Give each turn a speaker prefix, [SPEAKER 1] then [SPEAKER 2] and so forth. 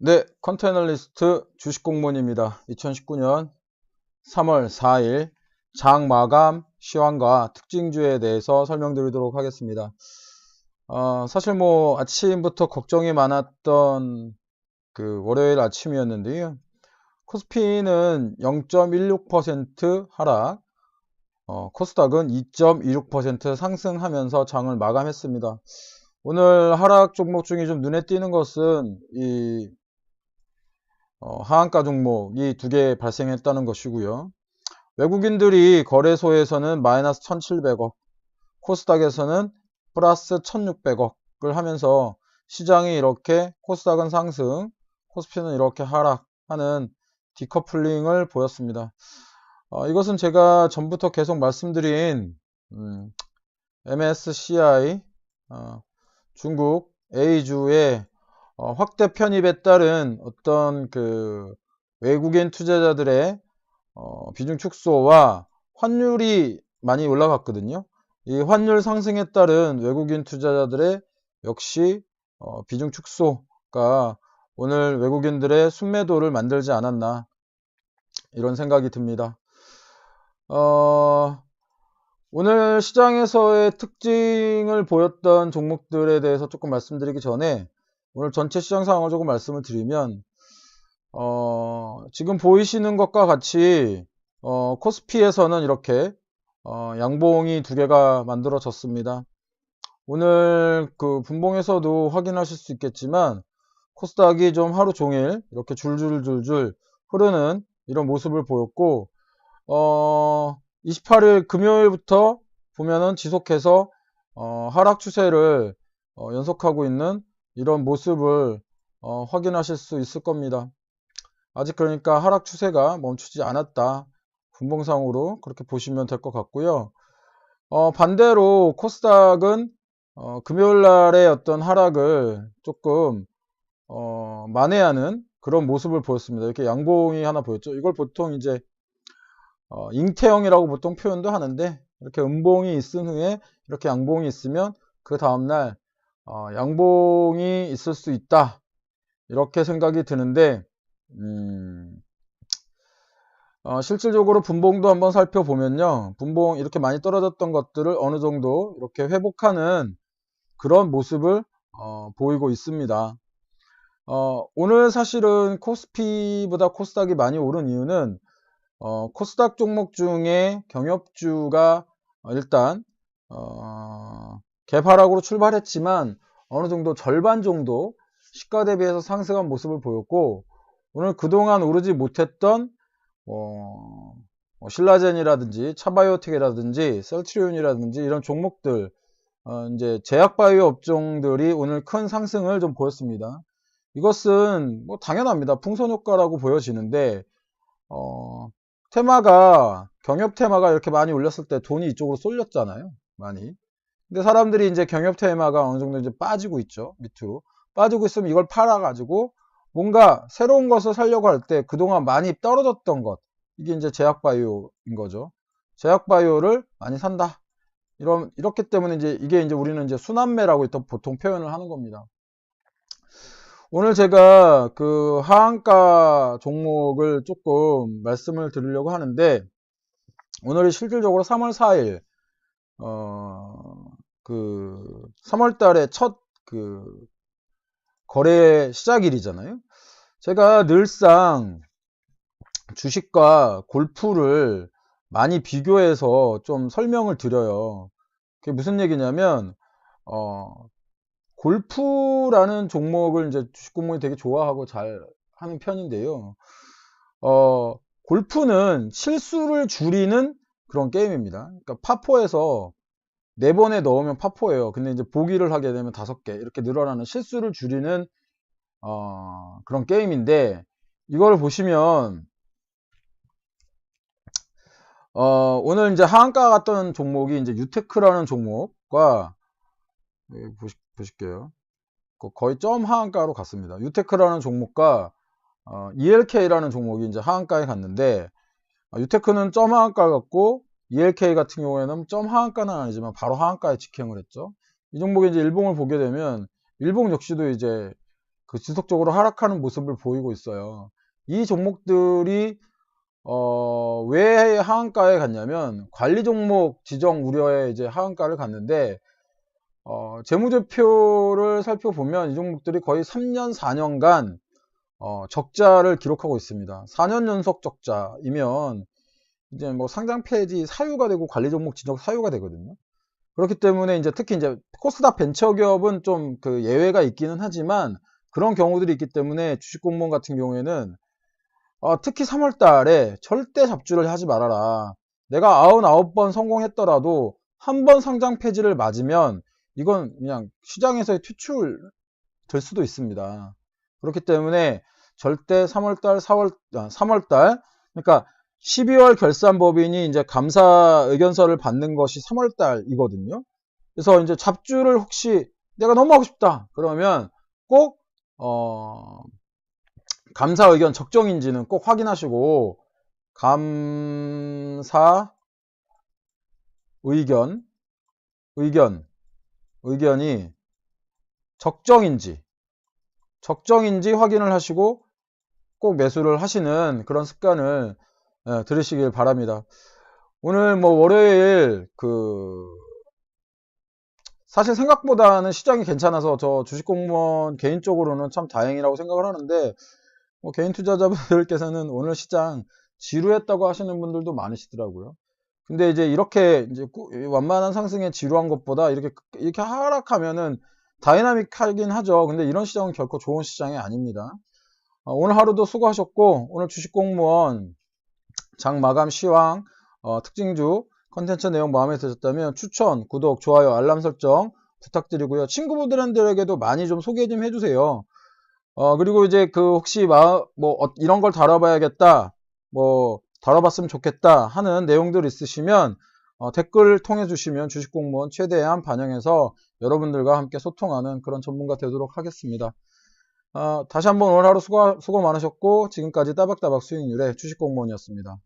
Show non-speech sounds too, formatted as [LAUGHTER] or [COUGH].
[SPEAKER 1] 네, 컨테널리스트 주식 공무원입니다. 2019년 3월 4일 장 마감 시황과 특징주에 대해서 설명드리도록 하겠습니다. 어, 사실 뭐 아침부터 걱정이 많았던 그 월요일 아침이었는데요. 코스피는 0.16% 하락, 어, 코스닥은 2.26% 상승하면서 장을 마감했습니다. 오늘 하락 종목 중에 좀 눈에 띄는 것은 이 어, 하한가 종목이 두 개 발생했다는 것이고요. 외국인들이 거래소에서는 마이너스 1,700억, 코스닥에서는 플러스 1,600억을 하면서 시장이 이렇게 코스닥은 상승, 코스피는 이렇게 하락하는 디커플링을 보였습니다. 어, 이것은 제가 전부터 계속 말씀드린 음, MSCI 어, 중국 A주의 어, 확대 편입에 따른 어떤 그 외국인 투자자들의 어, 비중 축소와 환율이 많이 올라갔거든요. 이 환율 상승에 따른 외국인 투자자들의 역시 어, 비중 축소가 오늘 외국인들의 순매도를 만들지 않았나 이런 생각이 듭니다. 어, 오늘 시장에서의 특징을 보였던 종목들에 대해서 조금 말씀드리기 전에 오늘 전체 시장 상황을 조금 말씀을 드리면 어, 지금 보이시는 것과 같이 어, 코스피에서는 이렇게 어, 양봉이 두 개가 만들어졌습니다. 오늘 그 분봉에서도 확인하실 수 있겠지만 코스닥이 좀 하루 종일 이렇게 줄줄줄줄 흐르는 이런 모습을 보였고 어, 28일 금요일부터 보면은 지속해서 어, 하락 추세를 어, 연속하고 있는 이런 모습을 어, 확인하실 수 있을 겁니다. 아직 그러니까 하락 추세가 멈추지 않았다. 분봉상으로 그렇게 보시면 될 것 같고요. 어, 반대로 코스닥은 어, 금요일 날의 어떤 하락을 조금 어, 만회하는 그런 모습을 보였습니다. 이렇게 양봉이 하나 보였죠. 이걸 보통 이제 어, 잉태형이라고 보통 표현도 하는데 이렇게 음봉이 있은 후에 이렇게 양봉이 있으면 그 다음날 어, 양봉이 있을 수 있다. 이렇게 생각이 드는데, 음, 어, 실질적으로 분봉도 한번 살펴보면요. 분봉 이렇게 많이 떨어졌던 것들을 어느 정도 이렇게 회복하는 그런 모습을 어, 보이고 있습니다. 어, 오늘 사실은 코스피보다 코스닥이 많이 오른 이유는 어, 코스닥 종목 중에 경협주가 일단 어, 개파락으로 출발했지만 어느 정도 절반 정도 시가 대비해서 상승한 모습을 보였고 오늘 그동안 오르지 못했던 어, 뭐 신라젠이라든지 차바이오텍이라든지 셀트리온이라든지 이런 종목들 어, 이제 제약바이오 업종들이 오늘 큰 상승을 좀 보였습니다. 이것은 뭐 당연합니다. 풍선 효과라고 보여지는데 어, 테마가 경협 테마가 이렇게 많이 올렸을 때 돈이 이쪽으로 쏠렸잖아요. 많이. 근데 사람들이 이제 경협 테마가 어느 정도 이제 빠지고 있죠. 밑으로. 빠지고 있으면 이걸 팔아가지고 뭔가 새로운 것을 살려고 할 때 그동안 많이 떨어졌던 것. 이게 이제 제약바이오인 거죠. 제약바이오를 많이 산다. 이런, 이렇기 때문에 이제 이게 이제 우리는 이제 순환매라고 보통 표현을 하는 겁니다. 오늘 제가 그 하한가 종목을 조금 말씀을 드리려고 하는데 오늘이 실질적으로 3월 4일 어, 그 3월 달에 첫 그 거래 시작일이잖아요. 제가 늘상 주식과 골프를 많이 비교해서 좀 설명을 드려요. 그게 무슨 얘기냐면 어, 골프라는 종목을 이제 주식 공무원이 되게 좋아하고 잘 하는 편인데요. 어, 골프는 실수를 줄이는 그런 게임입니다. 그러니까 파포에서 네 번에 넣으면 파포예요. 근데 이제 보기를 하게 되면 다섯 개 이렇게 늘어나는 실수를 줄이는 어, 그런 게임인데 이걸 보시면 어, 오늘 이제 하한가 갔던 종목이 이제 유테크라는 종목과 예, 보시, 보실게요. 거의 점 하한가로 갔습니다. 유테크라는 종목과 어, ELK라는 종목이 이제 하한가에 갔는데 어, 유테크는 점 하한가 갔고 ELK 같은 경우에는 점 하한가는 아니지만 바로 하한가에 직행을 했죠. 이 종목의 이제 일봉을 보게 되면 일봉 역시도 이제 그 지속적으로 하락하는 모습을 보이고 있어요. 이 종목들이 어, 왜 하한가에 갔냐면 관리 종목 지정 우려에 이제 하한가를 갔는데 어, 재무제표를 살펴보면 이 종목들이 거의 3년, 4년간 어, 적자를 기록하고 있습니다. 4년 연속 적자이면 이제 뭐 상장 폐지 사유가 되고 관리 종목 지정 사유가 되거든요. 그렇기 때문에 이제 특히 이제 코스닥 벤처 기업은 좀 그 예외가 있기는 하지만 그런 경우들이 있기 때문에 주식 공무원 같은 경우에는 어, 특히 3월 달에 절대 잡주를 하지 말아라. 내가 99번 성공했더라도 한 번 상장 폐지를 맞으면 이건 그냥 시장에서의 퇴출 될 수도 있습니다. 그렇기 때문에 절대 3월달, 4월, 3월달, 그러니까 12월 결산법인이 이제 감사 의견서를 받는 것이 3월 달이거든요. 그래서 이제 잡주를 혹시 내가 너무 하고 싶다. 그러면 꼭, 어, 감사 의견 적정인지는 꼭 확인하시고, 감사 의견, 의견, 의견이 적정인지, 적정인지 확인을 하시고 꼭 매수를 하시는 그런 습관을 예, 들으시길 바랍니다. 오늘 뭐 월요일 그 사실 생각보다는 시장이 괜찮아서 저 주식 공무원 개인적으로는 참 다행이라고 생각을 하는데 뭐 개인 투자자분들께서는 [LAUGHS] 오늘 시장 지루했다고 하시는 분들도 많으시더라고요. 근데 이제 이렇게 이제 꾸- 완만한 상승에 지루한 것보다 이렇게 이렇게 하락하면은 다이나믹하긴 하죠. 근데 이런 시장은 결코 좋은 시장이 아닙니다. 어, 오늘 하루도 수고하셨고 오늘 주식 공무원 장 마감 시황 어, 특징주 컨텐츠 내용 마음에 드셨다면 추천, 구독, 좋아요, 알람 설정 부탁드리고요. 친구분들에게도 많이 좀 소개 좀 해주세요. 어, 그리고 이제 그 혹시 마, 뭐 어, 이런 걸 다뤄봐야겠다, 뭐 다뤄봤으면 좋겠다 하는 내용들 있으시면 어, 댓글 통해 주시면 주식 공무원 최대한 반영해서 여러분들과 함께 소통하는 그런 전문가 되도록 하겠습니다. 어, 다시 한번 오늘 하루 수고, 수고 많으셨고 지금까지 따박따박 수익률의 주식 공무원이었습니다.